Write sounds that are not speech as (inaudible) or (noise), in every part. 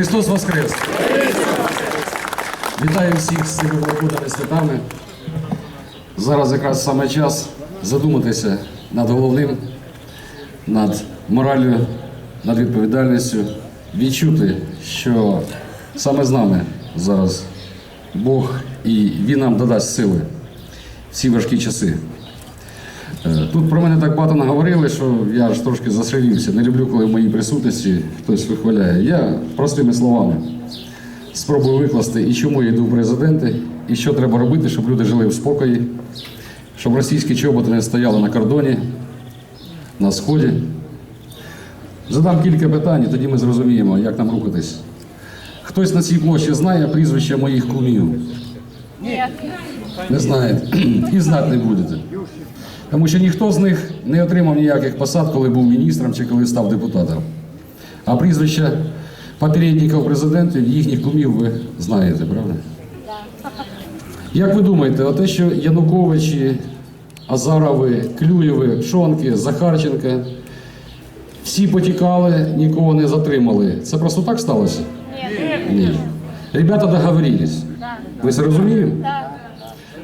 Христос Воскрес! Вітаю всіх з цими великодніми святами. Зараз якраз саме час задуматися над головним, над мораллю, над відповідальністю, відчути, що саме з нами зараз Бог і Він нам додасть сили в ці важкі часи. Е, Тут про мене так багато наговорили, що я аж трошки зашевівся. Не люблю, коли в моїй присутності хтось вихваляє. Я простими словами спробую викласти, і чому я йду в президенти, і що треба робити, щоб люди жили в спокої, щоб російські чоботи не стояли на кордоні, на сході. Задам кілька питань, і тоді ми зрозуміємо, як нам рухатись. Хтось на цій площі знає прізвища моїх кумів? Не знаєте. (clears throat) І знати не будете. Тому що ніхто з них не отримав ніяких посад, коли був міністром чи коли став депутатом. А прізвища попередників президентів, їхніх кумів ви знаєте, правда? Як ви думаєте, те, що Януковичі, Азарови, Клюєви, Пшонки, Захарченка, всі потікали, нікого не затримали. Це просто так сталося? Ні. Ребята договорились. Ви це розуміємо?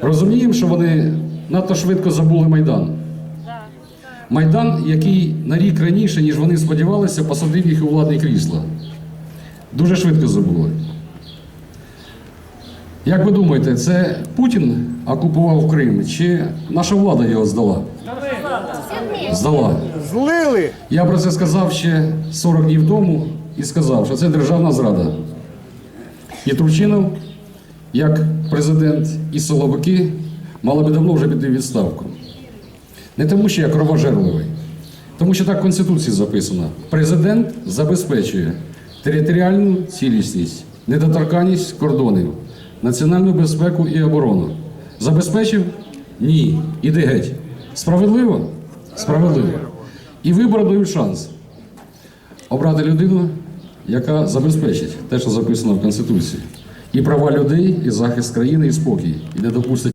Розуміємо, що вони надто швидко забули Майдан. Майдан, який на рік раніше, ніж вони сподівалися, посадив їх у владні крісла. Дуже швидко забули. Як ви думаєте, це Путін окупував Крим, чи наша влада його здала? Здала. Злили. Я про це сказав ще 40 днів тому і сказав, що це державна зрада. І Турчинов, як президент, і силовики мали би давно вже піти відставку. Не тому, що я кровожерливий, тому що так в Конституції записано: президент забезпечує територіальну цілісність, недоторканність кордонів, національну безпеку і оборону. Забезпечив? Ні. Іди геть. Справедливо? Справедливо. І вибори дають шанс обрати людину, яка забезпечить те, що записано в Конституції, і права людей, і захист країни, і спокій, і не допустить.